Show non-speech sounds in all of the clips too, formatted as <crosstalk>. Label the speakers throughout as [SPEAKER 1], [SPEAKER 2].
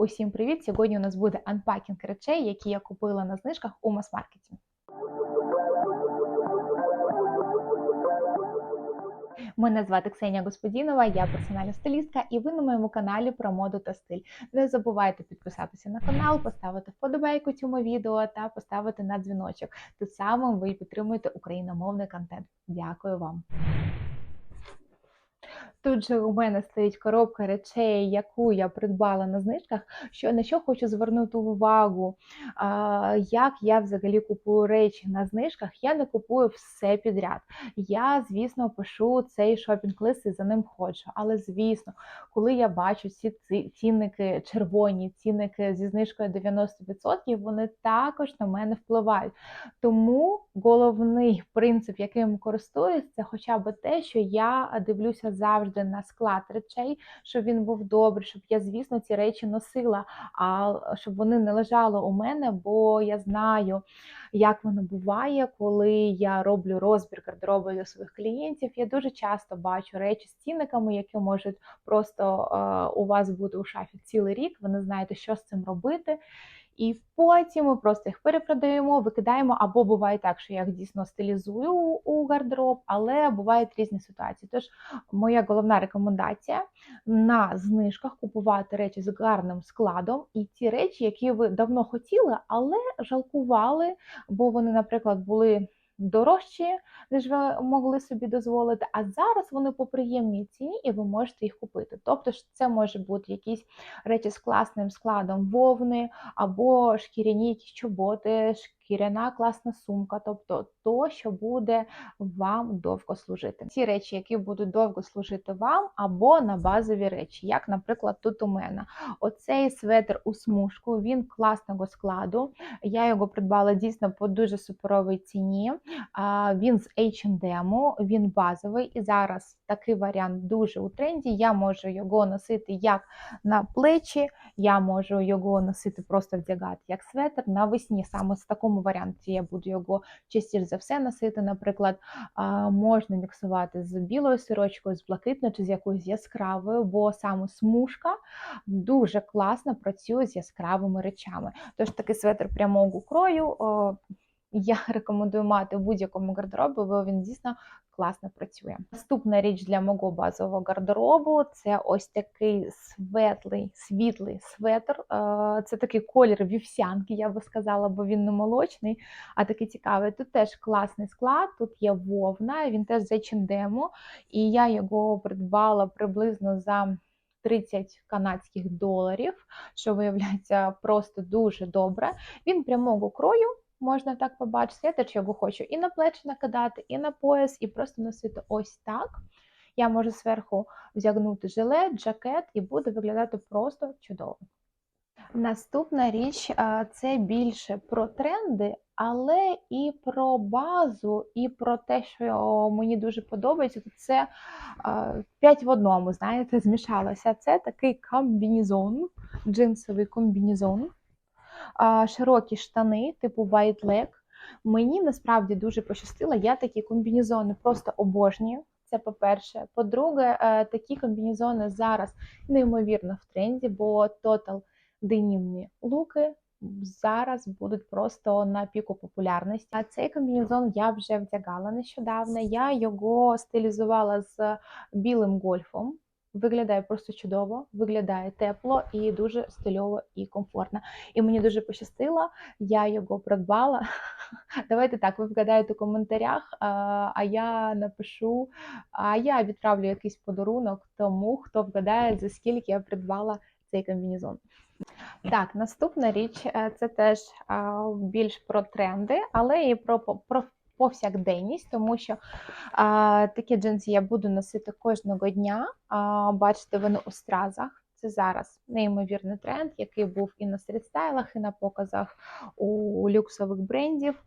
[SPEAKER 1] Усім привіт! Сьогодні у нас буде анпакінг речей, які я купила на знижках у мас-маркеті. Мене звати Ксенія Господінова, я персональна стилістка, і ви на моєму каналі про моду та стиль. Не забувайте підписатися на канал, поставити вподобайку цьому відео та поставити на дзвіночок. Тим самим ви підтримуєте україномовний контент. Дякую вам. Тут же у мене стоїть коробка речей, яку я придбала на знижках. Що на що хочу звернути увагу, а, як я взагалі купую речі на знижках. Я не купую все підряд. Я, звісно, пишу цей шопінг-лист і за ним ходжу. Але звісно, коли я бачу ці ці- цінники червоні, цінники зі знижкою 90%, вони також на мене впливають. Тому головний принцип, яким користуюсь, це хоча б те, що я дивлюся завжди на склад речей, щоб він був добрий, щоб я, звісно, ці речі носила, а щоб вони не лежали у мене, бо я знаю, як воно буває, коли я роблю розбір гардеробу для своїх клієнтів. Я дуже часто бачу речі з цінниками, які можуть просто е, у вас бути у шафі цілий рік. Ви не знаєте, що з цим робити. І потім ми просто їх перепродаємо, викидаємо, або буває так, що я їх дійсно стилізую у гардероб, але бувають різні ситуації. Тож моя головна рекомендація на знижках купувати речі з гарним складом, і ті речі, які ви давно хотіли, але жалкували, бо вони, наприклад, були. Дорожчі, ніж ви могли собі дозволити, а зараз вони по приємній ціні і ви можете їх купити. Тобто це може бути якісь речі з класним складом вовни, або шкіряні якісь чоботи, шкіряна класна сумка, тобто то, що буде вам довго служити. Ті речі, які будуть довго служити вам, або на базові речі, як, наприклад, тут у мене. Оцей светр у смужку, він класного складу. Я його придбала дійсно по дуже суперовій ціні. Він з H&M, він базовий, і зараз такий варіант дуже у тренді. Я можу його носити як на плечі, я можу його носити, просто вдягати як светр. Навесні саме в такому варіанті я буду його частіше за все носити. Наприклад, можна міксувати з білою сирочкою, з блакитною чи з якоюсь яскравою, бо саме смужка дуже класно працює з яскравими речами. Тож такий светр прямого крою. Я <laughs> рекомендую мати в будь-якому гардеробі, бо він дійсно класно працює. Наступна річ для мого базового гардеробу це ось такий светлий, світлий светр. Е, Це такий колір вівсянки, я би сказала, бо він не молочний, а такий цікавий. Тут теж класний склад, тут є вовна, він теж з H&M, і я його придбала приблизно за. 30 канадських доларів, що виявляється просто дуже добре. Він прямого крою, можна так побачити. Я теж його хочу і на плечі накидати, і на пояс, і просто носити ось так. Я можу зверху вдягнути жилет, жакет, і буде виглядати просто чудово. Наступна річ це більше про тренди, але і про базу, і про те, що мені дуже подобається. Тут це а, п'ять в одному, знаєте, змішалося. Це такий комбінезон, джинсовий комбінезон, а, широкі штани, типу white leg. Мені насправді дуже пощастило, я такі комбінезони просто обожнюю. Це по-перше. По-друге, е, такі комбінезони зараз неймовірно в тренді, бо Total денімні луки зараз будуть просто на піку популярності. А цей комбінезон я вже вдягала нещодавно. Я його стилізувала з білим гольфом. Виглядає просто чудово, виглядає тепло і дуже стильово і комфортно. І мені дуже пощастило, я його придбала. <laughs> Давайте так, ви вгадаєте у коментарях, а я напишу, а я відправлю якийсь подарунок тому, хто вгадає, за скільки я придбала цей комбінезон. Так, наступна річ е, це теж більш про тренди, але і про, про повсякденність, тому що а, такі джинси я буду носити кожного дня. А, бачите, вони у стразах. Це зараз неймовірний тренд, який був і на стрітстайлах, і на показах у люксових брендів.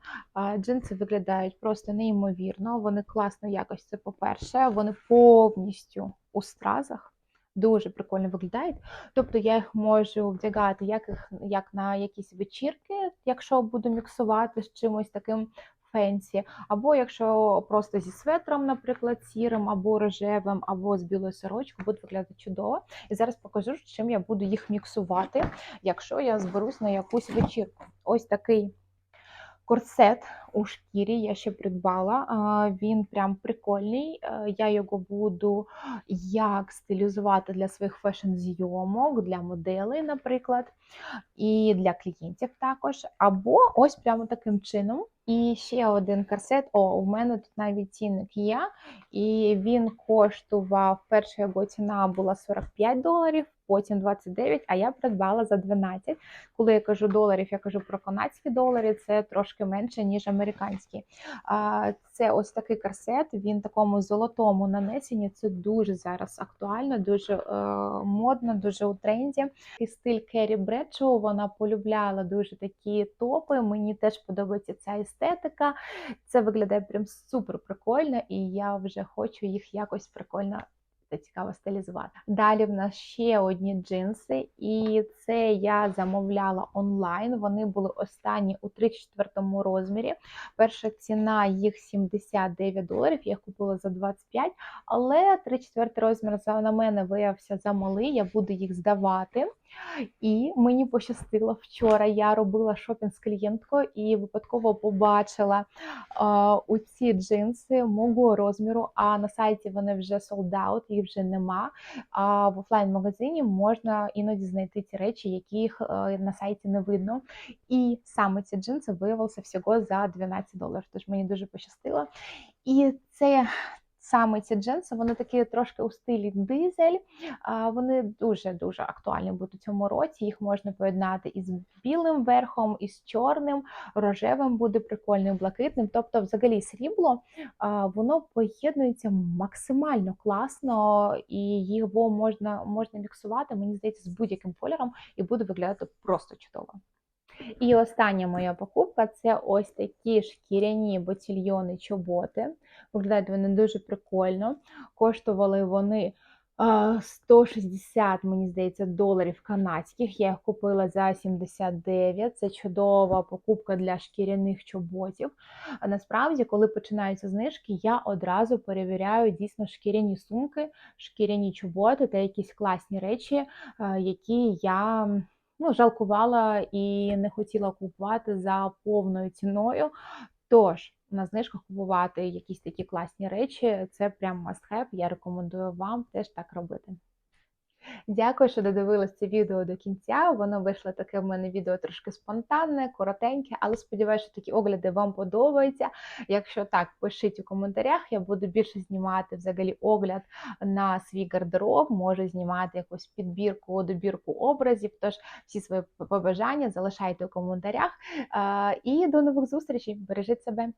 [SPEAKER 1] Джинси виглядають просто неймовірно. Вони класно якось це по-перше, вони повністю у стразах. Дуже прикольно виглядають. Тобто я їх можу вдягати як, як на якісь вечірки, якщо буду міксувати з чимось таким фенсі, або якщо просто зі светром, наприклад, сірим, або рожевим, або з білою сорочкою, буде виглядати чудово. І зараз покажу, чим я буду їх міксувати, якщо я зберусь на якусь вечірку. Ось такий корсет у шкірі я ще придбала. Він прям прикольний. Е, Я його буду як стилізувати для своїх фешн-зйомок, для моделей, наприклад, і для клієнтів також. Або ось прямо таким чином. І ще один корсет. О, у мене тут навіть цінник є, і він коштував, перша його ціна була 45 доларів, потім 29, а я придбала за 12. Коли я кажу доларів, я кажу про канадські долари, це трошки менше, ніж американські. А, Це ось такий корсет, він такому золотому нанесенні. Це дуже зараз актуально, дуже е, модно, дуже у тренді. І стиль Керрі Бредшоу, вона полюбляла дуже такі топи. Мені теж подобається ця естетика. Це виглядає прям супер прикольно, і я вже хочу їх якось прикольно та цікаво стилізувати. Далі в нас ще одні джинси, і це я замовляла онлайн. Вони були останні у 34 розмірі. Перша ціна їх 79 доларів. Я купила за 25, але 34 розмір на мене виявився замалий. Я буду їх здавати. І мені пощастило вчора. Я робила шопінг з клієнткою і випадково побачила у ці джинси мого розміру. А на сайті вони вже sold out, їх вже нема. А в офлайн-магазині можна іноді знайти ті речі, яких е, на сайті не видно. І саме ці джинси виявилися всього за 12 доларів. Тож мені дуже пощастило. І це. Саме ці джинси, вони такі трошки у стилі дизель. Вони дуже-дуже актуальні будуть у цьому році. Їх можна поєднати із білим верхом, із чорним, рожевим буде прикольним, блакитним. Тобто, взагалі, срібло воно поєднується максимально класно, і його можна, можна міксувати, мені здається, з будь-яким кольором, і буде виглядати просто чудово. І остання моя покупка це ось такі шкіряні ботильйони чоботи. Виглядають вони дуже прикольно. Коштували вони 160, мені здається, доларів канадських. Я їх купила за 79. Це чудова покупка для шкіряних чоботів. А насправді, коли починаються знижки, я одразу перевіряю дійсно шкіряні сумки, шкіряні чоботи та якісь класні речі, які я ну, жалкувала і не хотіла купувати за повною ціною. Тож на знижках купувати якісь такі класні речі це прям must have. Я рекомендую вам теж так робити. Дякую, що додивились це відео до кінця. Воно вийшло таке в мене відео трошки спонтанне, коротеньке, але сподіваюся, що такі огляди вам подобаються. Якщо так, пишіть у коментарях, я буду більше знімати взагалі огляд на свій гардероб, можу знімати якусь підбірку, добірку образів. Тож всі свої побажання залишайте у коментарях. І до нових зустрічей. Бережіть себе.